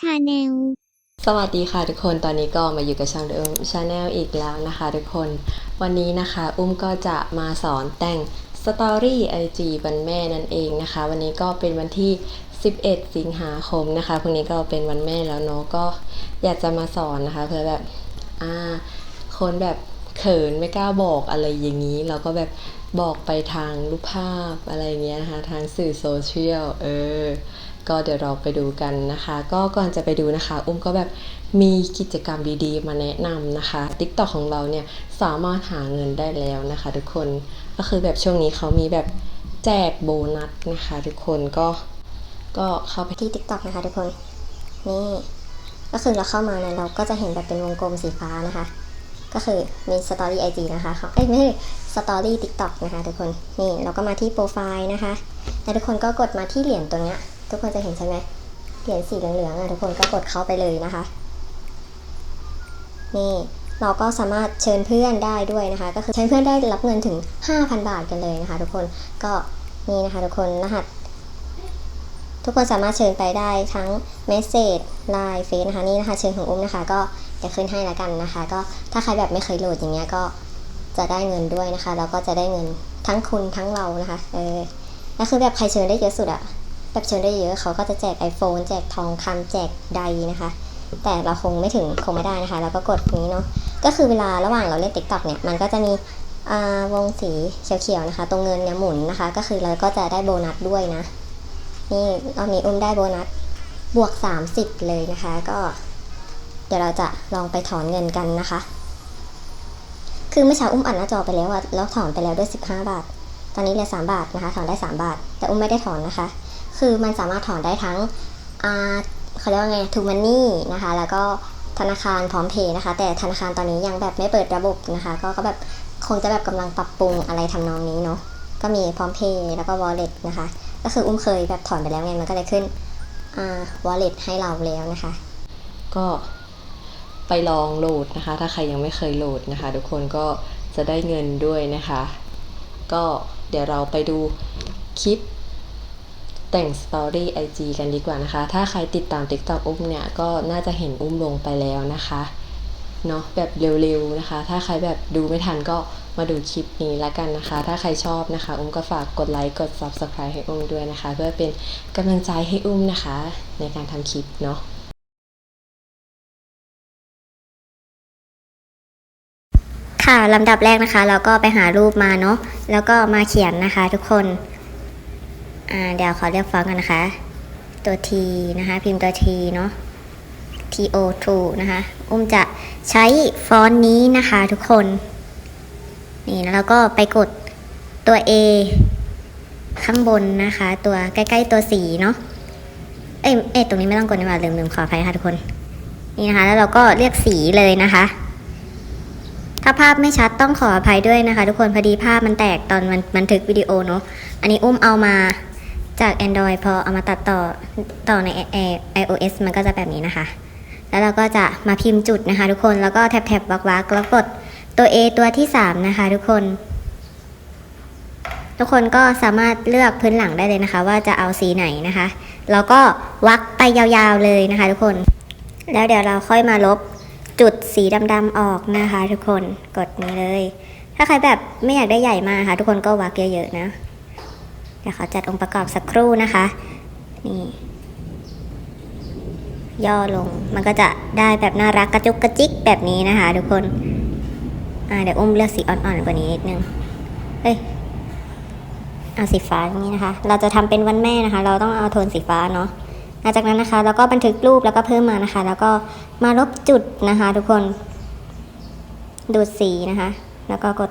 ชาแนลสวัสดีค่ะทุกคนตอนนี้ก็มาอยู่กับช่องเดิมชาแนลอีกแล้วนะคะทุกคน วันนี้นะคะอุ้มก็จะมาสอนแต่งสตอรี่ไอจีวันแม่นั่นเองนะคะ วันนี้ก็เป็นวันที่ 11 สิงหาคมนะคะพรุ่งนี้ก็เป็นวันแม่แล้วเนาะก็อยากจะมาสอนนะคะเพื่อแบบอ่าคนแบบเขินไม่กล้าบอกอะไรอย่างนี้ เราก็แบบบอกไปทางรูปภาพอะไรเงี้ยนะคะ ทางสื่อโซเชียลเออ ก็เดี๋ยวเราไปดูกันนะคะ ก็ก่อนจะไปดูนะคะ อุ้มก็แบบมีกิจกรรมดีๆ มาแนะนำนะคะ TikTok ของเราเนี่ยสามารถหาเงินได้แล้วนะคะ ทุกคนก็คือแบบช่วงนี้เขามีแบบแจกโบนัสนะคะ ทุกคนก็ก็เข้าไปที่ TikTok นะคะ ทุกคนนี่ก็คือเราเข้ามาเนี่ยเราก็จะเห็นแบบเป็นวงกลมสีฟ้านะคะ ก็คือมีสตอรี่ไอจีนะคะเขาเอ้ยไม่ใช่สตอรี่ TikTok นะคะ ทุกคนนี่เราก็มาที่โปรไฟล์นะคะแล้วทุกคนก็กดมาที่เหรียญตัวเนี้ย ทุกคนจะเห็นใช่ไหมเหรียญสีเหลืองๆอะทุกคนก็กดเข้าไปเลยนะคะ นี่เราก็สามารถเชิญเพื่อนได้ด้วยนะคะ ก็คือเชิญเพื่อนได้รับเงินถึง 5,000 บาทกันเลยนะคะ ทุกคนก็นี่นะคะ ทุกคนรหัส ทุกคนสามารถเชิญไปได้ทั้งเมสเซจไลน์เฟซนะคะนี่นะคะเชิญของอุ้มนะคะ ก็จะขึ้นให้แล้วกันนะคะ ก็ถ้าใครแบบไม่เคยโหลดอย่างเงี้ยก็จะได้เงินด้วยนะคะแล้วก็จะได้เงินทั้งคุณทั้งเรานะคะเออแล้วคือแบบใครเชิญได้เยอะสุดอะ แบบเชิญได้เยอะเขาก็จะแจก iPhone แจกทองคำแจกใดนะคะ แต่เราคงไม่ถึงคงไม่ได้นะคะเราก็กดนี้เนาะก็คือเวลาระหว่างเราเล่น TikTok เนี่ยมันก็จะมีวงสีเขียวๆนะคะ ตรงเงินเนี่ยหมุนนะคะ ก็คือเราก็จะได้โบนัสด้วยนะ นี่รอบนี้อุ้มได้โบนัสบวก 30 เลยนะคะ ก็เดี๋ยวเราจะลองไปถอนเงินกันนะคะ คือเมื่อเช้าอุ้มอัดหน้าจอไปแล้วอะแล้วถอนไปแล้วด้วย 15 บาท ตอนนี้เหลือ3บาทนะคะ ถอนได้ 3 บาท แต่อุ้มไม่ได้ถอนนะคะ คือมันสามารถถอนได้ทั้งเขาเรียกว่าไงทูมันนี่นะคะ แล้วก็ธนาคารพร้อมเพย์นะคะ แต่ธนาคารตอนนี้ยังแบบไม่เปิดระบบนะคะ ก็ก็แบบคงจะแบบกำลังปรับปรุงอะไรทำนองนี้เนาะก็มีพร้อมเพย์แล้วก็ wallet นะคะ ก็คืออุ้มเคยแบบถอนไปแล้วไงมันก็เลยขึ้นวอ่า wallet ให้เราแล้วนะคะ ก็ไปลองโหลดนะคะ ถ้าใครยังไม่เคยโหลดนะคะ ทุกคนก็จะได้เงินด้วยนะคะ ก็เดี๋ยวเราไปดูคลิป แต่งสตอรี่ไอจกันดีกว่านะคะ ถ้าใครติดตาม TikTok อุ้มเนี่ย ก็น่าจะเห็นอุ้มลงไปแล้วนะคะเนาะแบบเร็วๆนะคะ ถ้าใครแบบดูไม่ทันก็มาดูคลิปนี้แล้วกันนะคะ ถ้าใครชอบนะคะ อุ้มก็ฝากกดไลค์กด Subscribe ให้อุ้มด้วยนะคะ เพื่อเป็นกำลังใจให้อุ้มนะคะ ในการทำคลิปเนาะค่ะลำดับแรกนะคะ เราก็ไปหารูปมาเนาะแล้วก็มาเขียนนะคะทุกคน อ่าเดี๋ยวขอเรียกฟอนต์กันนะคะ ตัว T นะคะ พิมพ์ตัว T เนาะ TO2 นะคะ อุ้มจะใช้ฟอนต์นี้นะคะทุกคน นี่แล้วเราก็ไปกดตัว A ข้างบนนะคะ ตัวใกล้ๆตัวสีเนาะ เอ้ยเอ้ยตรงนี้ไม่ต้องกดนี่หว่าลืมลืมขออภัยค่ะทุกคน นี่นะคะ แล้วเราก็เรียกสีเลยนะคะ ถ้าภาพไม่ชัดต้องขออภัยด้วยนะคะ ทุกคนพอดีภาพมันแตกตอนมันบันทึกวิดีโอเนาะ อันนี้อุ้มเอามา จาก Android พอเอามาตัดต่อต่อใน iOS มันก็จะแบบนี้นะคะ แล้วเราก็จะมาพิมพ์จุดนะคะ ทุกคนแล้วก็แท็บแท็บวักวักแล้วกดตัว A ตัวที่ 3 นะคะ ทุกคน ทุกคนก็สามารถเลือกพื้นหลังได้เลยนะคะ ว่าจะเอาสีไหนนะคะ แล้วก็วักไปยาวๆเลยนะคะ ทุกคน แล้วเดี๋ยวเราค่อยมาลบจุดสีดำๆออกนะคะ ทุกคนกดนี้เลย ถ้าใครแบบไม่อยากได้ใหญ่มากค่ะ ทุกคนก็วักเยอะๆนะ ดี๋ยวขอจัดองค์ประกอบสักครู่นะคะ นี่ ย่อลง มันก็จะได้แบบน่ารักกระจุกกระจิกแบบนี้นะคะ ทุกคน อ่าเดี๋ยวอุ้มเลือกสีอ่อนๆกว่านี้นิดนึง เอ้ย เอาสีฟ้าอย่างนี้นะคะ เราจะทำเป็นวันแม่นะคะ เราต้องเอาโทนสีฟ้าเนาะ หลังจากนั้นนะคะ เราก็บันทึกรูปแล้วก็เพิ่มมานะคะ แล้วก็มาลบจุดนะคะ ทุกคน ดูดสีนะคะ แล้วก็กด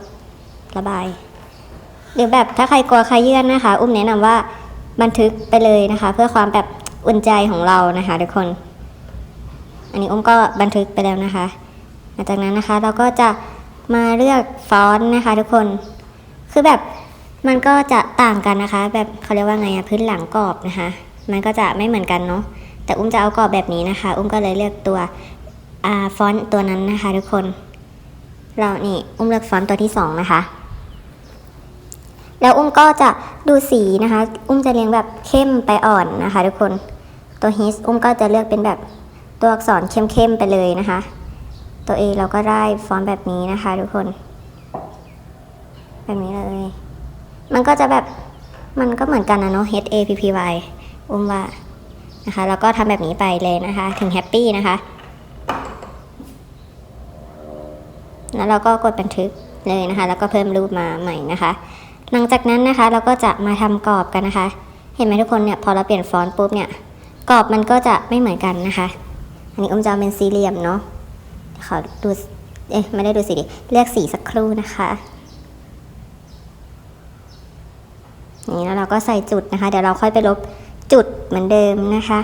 ระบาย หรือแบบถ้าใครกลัวใครเยื่อนนะคะ อุ้มแนะนำว่าบันทึกไปเลยนะคะ เพื่อความแบบอุ่นใจของเรานะคะ ทุกคน อันนี้อุ้มก็บันทึกไปแล้วนะคะหลังจากนั้นนะคะ เราก็จะมาเลือกฟอนต์นะคะ ทุกคนคือแบบมันก็จะต่างกันนะคะ แบบเขาเรียกว่าไงอะพื้นหลังกรอบนะคะ มันก็จะไม่เหมือนกันเนาะแต่อุ้มจะเอากรอบแบบนี้นะคะ อุ้มก็เลยเลือกตัวอ่าฟอนต์ตัวนั้นนะคะ ทุกคน เรานี่อุ้มเลือกฟอนต์ตัวที่สองนะคะ แล้วอุ้มก็จะดูสีนะคะ อุ้มจะเรียงแบบเข้มไปอ่อนนะคะ ทุกคนตัว his อุ้มก็จะเลือกเป็นแบบตัวอักษรเข้มๆไปเลยนะคะ ตัว A เราก็ได้ฟอนต์แบบนี้นะคะ ทุกคน แบบนี้เลย มันก็จะแบบมันก็เหมือนกันนะเนาะ H A P P Y อุ้มว่านะคะ แล้วก็ทำแบบนี้ไปเลยนะคะ ถึงแฮปปี้นะคะแล้วเราก็กดบันทึกเลยนะคะ แล้วก็เพิ่มรูปมาใหม่นะคะ หลังจากนั้นนะคะเราก็จะมาทำกรอบกันนะคะ เห็นไหมทุกคนเนี่ยพอเราเปลี่ยนฟอนต์ปุ๊บเนี่ยกรอบมันก็จะไม่เหมือนกันนะคะ อันนี้อุ้มจะเป็นสี่เหลี่ยมเนาะขอดูเอ๊ะไม่ได้ดูสีดิเลือกสีสักครู่นะคะนี่แล้วเราก็ใส่จุดนะคะ เดี๋ยวเราค่อยไปลบจุดเหมือนเดิมนะคะ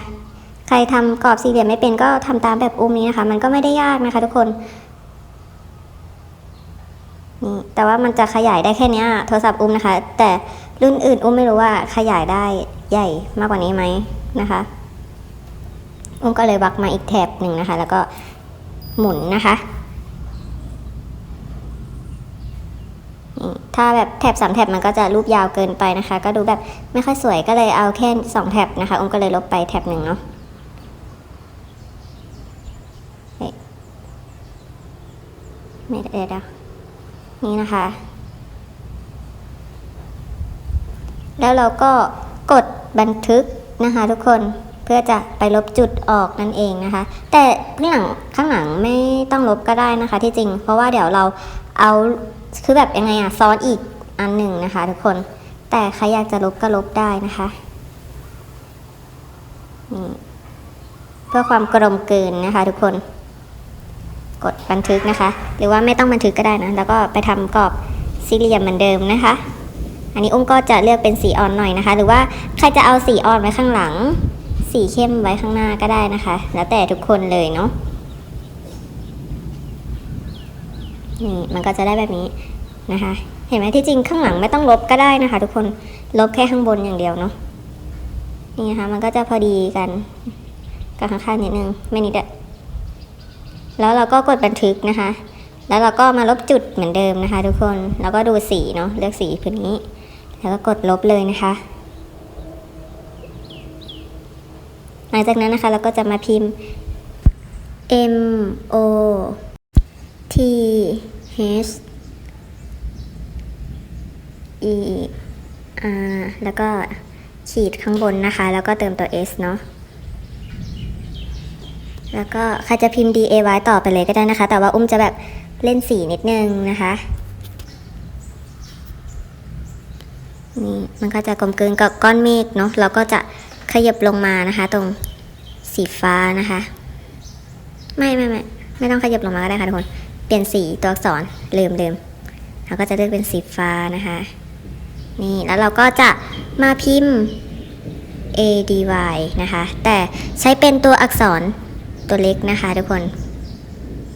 ใครทำกรอบสี่เหลี่ยมไม่เป็นก็ทำตามแบบอุ้มนี้นะคะ มันก็ไม่ได้ยากนะคะ ทุกคนนี่ แต่ว่ามันจะขยายได้แค่นี้โทรศัพท์อุ้มนะคะ แต่รุ่นอื่นอุ้มไม่รู้ว่าขยายได้ใหญ่มากกว่านี้ไหมนะคะ อุ้มก็เลยวักมาอีกแถบหนึ่งนะคะ แล้วก็หมุนนะคะถ้าแบบแถบสามแถบมันก็จะรูปยาวเกินไปนะคะ ก็ดูแบบไม่ค่อยสวยก็เลยเอาแค่สองแถบนะคะอุ้มก็เลยลบไปแถบหนึ่งเนาะไม่ได้เดี๋ยว นี่นะคะ แล้วเราก็กดบันทึกนะคะทุกคนเพื่อจะไปลบจุดออกนั่นเองนะคะ แต่ข้างหลังข้างหลังไม่ต้องลบก็ได้นะคะ ที่จริง เพราะว่าเดี๋ยวเราเอาคือแบบยังไงอะซ้อนอีกอันหนึ่งนะคะ ทุกคน แต่ใครอยากจะลบก็ลบได้นะคะเพื่อความกลมเกลืนนะคะ ทุกคน กดบันทึกนะคะ หรือว่าไม่ต้องบันทึกก็ได้นะ แล้วก็ไปทำกรอบสี่เหลี่ยมเหมือนเดิมนะคะ อันนี้อุ้มก็จะเลือกเป็นสีอ่อนหน่อยนะคะ หรือว่าใครจะเอาสีอ่อนไว้ข้างหลัง สีเข้มไว้ข้างหน้าก็ได้นะคะ แล้วแต่ทุกคนเลยเนาะนี่มันก็จะได้แบบนี้นะคะ เห็นไหมที่จริงข้างหลังไม่ต้องลบก็ได้นะคะ ทุกคนลบแค่ข้างบนอย่างเดียวเนาะนี่นะคะมันก็จะพอดีกันกับข้างๆนิดนึงไม่นิดอะ แล้วเราก็กดบันทึกนะคะ แล้วเราก็มาลบจุดเหมือนเดิมนะคะ ทุกคน แล้วก็ดูสีเนาะ เลือกสีพื้นนี้ แล้วก็กดลบเลยนะคะ หลังจากนั้นนะคะเราก็จะมาพิมพ์ M O T H E R แล้วก็ขีดข้างบนนะคะ แล้วก็เติมตัว S เนาะ แล้วก็ใครจะพิมพ์ D A Y ต่อไปเลยก็ได้นะคะ แต่ว่าอุ้มจะแบบเล่นสีนิดนึงนะคะนี่มันก็จะกลมกลืนกับก้อนเมฆเนาะเราก็จะขยับลงมานะคะ ตรงสีฟ้านะคะ ไม่ไม่ไม่ไม่ต้องขยับลงมาก็ได้ค่ะทุกคนเปลี่ยนสีตัวอักษรลืมลืมเราก็จะเลือกเป็นสีฟ้านะคะ นี่แล้วเราก็จะมาพิมพ์ A D Y นะคะ แต่ใช้เป็นตัวอักษร ตัวเล็กนะคะทุกคน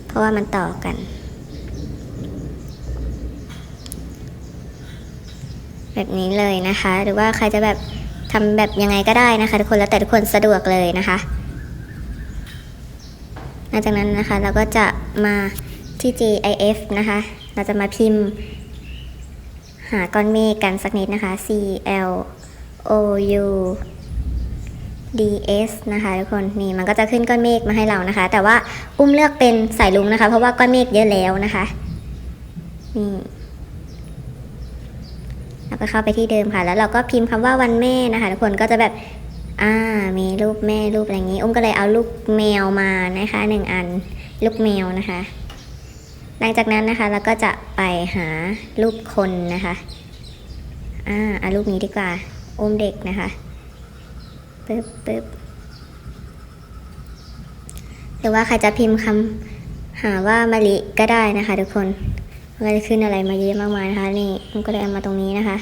เพราะว่ามันต่อกัน แบบนี้เลยนะคะ หรือว่าใครจะแบบทำแบบยังไงก็ได้นะคะ ทุกคนแล้วแต่ทุกคนสะดวกเลยนะคะหลังจากนั้นนะคะเราก็จะมาที่ GIF นะคะ เราจะมาพิมพ์ หาก้อนเมฆกันสักนิดนะคะ C L O U D S นะคะทุกคนนี่มันก็จะขึ้นก้อนเมฆมาให้เรานะคะ แต่ว่าอุ้มเลือกเป็นสายลุงนะคะ เพราะว่าก้อนเมฆเยอะแล้วนะคะนี่แล้วก็เข้าไปที่เดิมค่ะ แล้วเราก็พิมพ์คำว่าวันแม่นะคะทุกคนก็จะแบบอ่ามีรูปแม่รูปอะไรอย่างนี้ อุ้มก็เลยเอารูปแมวมานะคะหนึ่งอันลูกแมวนะคะ หลังจากนั้นนะคะเราก็จะไปหารูปคนนะคะอ่าเอารูปนี้ดีกว่าอุ้มเด็กนะคะ ปึ๊บปึ๊บหรือว่าใครจะพิมพ์คำหาว่ามะลิก็ได้นะคะ ทุกคนมันก็จะขึ้นอะไรมาเยอะมากมายนะคะ นี่มันก็เลยเอามาตรงนี้นะคะ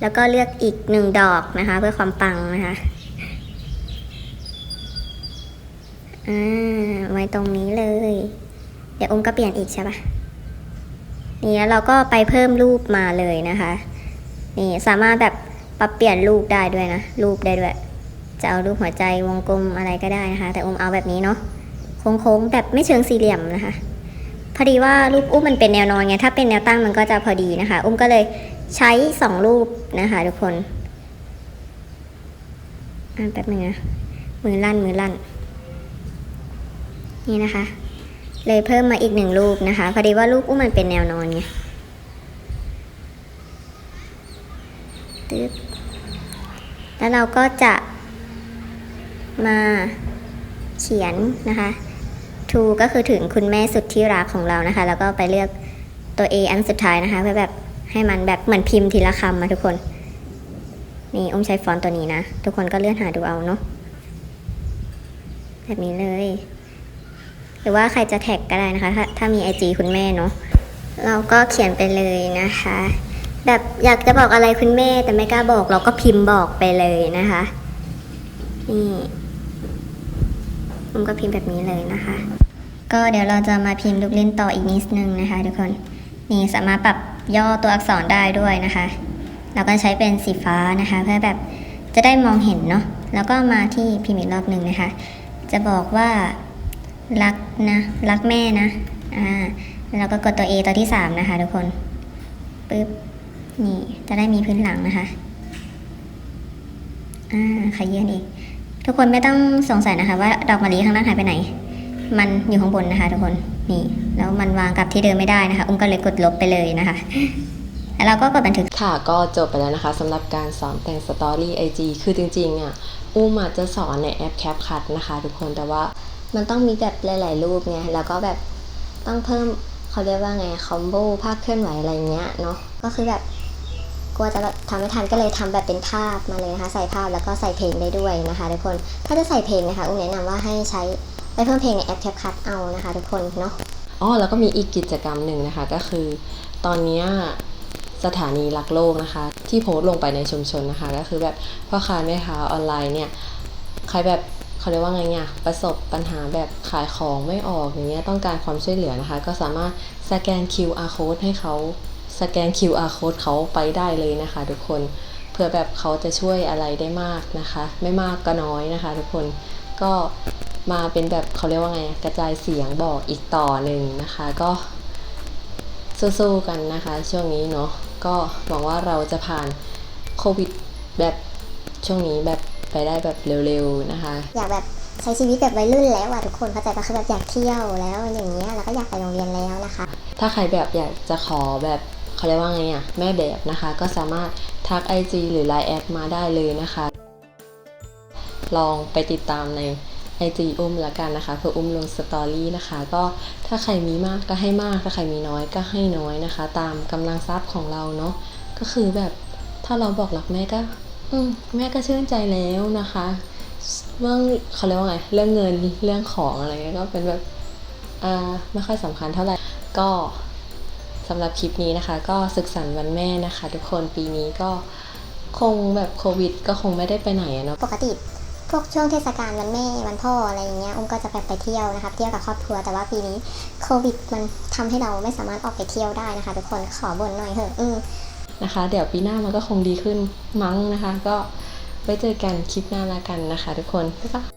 แล้วก็เลือกอีกหนึ่งดอกนะคะ เพื่อความปังนะคะอ่าไว้ตรงนี้เลย เดี๋ยวองค์ก็เปลี่ยนอีกใช่ปะ นี่เราก็ไปเพิ่มรูปมาเลยนะคะ นี่สามารถแบบปรับเปลี่ยนรูปได้ด้วยนะ รูปได้ด้วย จะเอารูปหัวใจวงกลมอะไรก็ได้นะคะ แต่อุ้มเอาแบบนี้เนาะโค้งๆแบบไม่เชิงสี่เหลี่ยมนะคะ พอดีว่ารูปอุ้มมันเป็นแนวนอนไงถ้าเป็นแนวตั้งมันก็จะพอดีนะคะ อุ้มก็เลยใช้สองรูปนะคะทุกคนอ่านแป๊บนึงนะมือลั่นมือลั่น นี่นะคะ เลยเพิ่มมาอีกหนึ่งรูปนะคะ พอดีว่ารูปอุ้มมันเป็นแนวนอนไงตึ๊บแล้วเราก็จะมาเขียนนะคะ to ก็คือถึงคุณแม่สุดที่รักของเรานะคะ แล้วก็ไปเลือกตัว A อันสุดท้ายนะคะ เพื่อแบบให้มันแบบเหมือนพิมพ์ทีละคำมาทุกคน นี่อุ้มใช้ฟอนต์ตัวนี้นะ ทุกคนก็เลื่อนหาดูเอาเนาะแบบนี้เลย รือว่าใครจะแท็กก็ได้นะคะ ถ้าถ้ามี IG คุณแม่เนาะเราก็เขียนไปเลยนะคะ แบบอยากจะบอกอะไรคุณแม่แต่ไม่กล้าบอกเราก็พิมพ์บอกไปเลยนะคะนี่ผมก็พิมพ์แบบนี้เลยนะคะ ก็เดี๋ยวเราจะมาพิมพ์ลูกเล่นต่ออีกนิดนึงนะคะ ทุกคนนี่สามารถปรับย่อตัวอักษรได้ด้วยนะคะ เราก็ใช้เป็นสีฟ้านะคะ เพื่อแบบจะได้มองเห็นเนาะแล้วก็มาที่พิมพ์อีกรอบหนึ่งนะคะ จะบอกว่า รักนะ รักแม่นะ อ่า แล้วก็กดตัว A ตัวที่ 3 นะคะ ทุกคน ปึ๊บ นี่ จะได้มีพื้นหลังนะคะ อ่าขยื่นอีก ทุกคนไม่ต้องสงสัยนะคะ ว่าดอกมะลิข้างล่างหายไปไหน มันอยู่ข้างบนนะคะ ทุกคน นี่ แล้วมันวางกลับที่เดิมไม่ได้นะคะ อุ้มก็เลยกดลบไปเลยนะคะแล้วเราก็กดบันทึก ค่ะ ก็จบไปแล้วนะคะสำหรับการสอนแต่งสตอรี่ IG คือจริงๆอะ อุ้มอาจจะสอนในแอป CapCut นะคะ ทุกคน แต่ว่า มันต้องมีแบบหลาย ๆ รูปไงแล้วก็แบบต้องเพิ่มเขาเรียกว่าไงคอมโบภาพเคลื่อนไหวอะไรเงี้ยเนาะก็คือแบบกลัวจะทำไม่ทันก็เลยทำแบบเป็นภาพมาเลยนะคะ ใส่ภาพแล้วก็ใส่เพลงได้ด้วยนะคะทุกคนถ้าจะใส่เพลงนะคะอุ้มแนะนำว่าให้ใช้ไปเพิ่มเพลงในแอป CapCut เอานะคะทุกคนเนาะอ๋อแล้วก็มีอีกกิจกรรมหนึ่งนะคะ ก็คือ ตอนเนี้สถานีรักโลกนะคะ ที่โพสต์ลงไปในชุมชนนะคะ ก็คือแบบพ่อค้าแม่ค้าออนไลน์เนี่ยใครแบบ เขาเรียกว่าไงเนี่ยประสบปัญหาแบบขายของไม่ออกอย่างเงี้ยต้องการความช่วยเหลือนะคะ ก็สามารถสแกน QR code ให้เขาสแกน QR code เขาไปได้เลยนะคะทุกคนเพื่อแบบเขาจะช่วยอะไรได้มากนะคะ ไม่มากก็น้อยนะคะ ทุกคนก็มาเป็นแบบเขาเรียกว่าไงกระจายเสียงบอกอีกต่อหนึ่งนะคะ ก็สู้ๆกันนะคะ ช่วงนี้เนาะก็หวังว่าเราจะผ่านโควิดแบบช่วงนี้แบบ ไปได้แบบเร็วๆนะคะ อยากแบบใช้ชีวิตแบบวัยรุ่นแล้วอะทุกคนเข้าใจปะคือแบบอยากเที่ยวแล้วอย่างเงี้ยแล้วก็อยากไปโรงเรียนแล้วนะคะ ถ้าใครแบบอยากจะขอแบบเขาเรียกว่าไงอะแม่แบบนะคะ ก็สามารถทัก IG หรือ Line แอดมาได้เลยนะคะ ลองไปติดตามใน IG อุ้มละกันนะคะเพื่ออุ้มลงสตอรี่นะคะ ก็ถ้าใครมีมากก็ให้มากถ้าใครมีน้อยก็ให้น้อยนะคะ ตามกำลังทรัพย์ของเราเนาะก็คือแบบถ้าเราบอกรักแม่ก็ อืมแม่ก็ชื่นใจแล้วนะคะ เรื่องเขาเรียกว่าไงเรื่องเงินเรื่องของอะไรเงี้ยก็เป็นแบบอ่าไม่ค่อยสำคัญเท่าไหร่ก็สำหรับคลิปนี้นะคะ ก็ศึกษาวันแม่นะคะ ทุกคนปีนี้ก็คงแบบโควิด ก็คงไม่ได้ไปไหนอะเนาะปกติพวกช่วงเทศกาลวันแม่วันพ่ออะไรอย่างเงี้ยอุ้มก็จะไปไปเที่ยวนะคะเที่ยวกับครอบครัวแต่ว่าปีนี้โควิดมันทำให้เราไม่สามารถออกไปเที่ยวได้นะคะ ทุกคนขอบ่นหน่อยเถอะอืม นะคะ เดี๋ยวปีหน้ามันก็คงดีขึ้นมั้งนะคะ ก็ไว้เจอกันคลิปหน้าละกันนะคะ ทุกคน บ๊ายบาย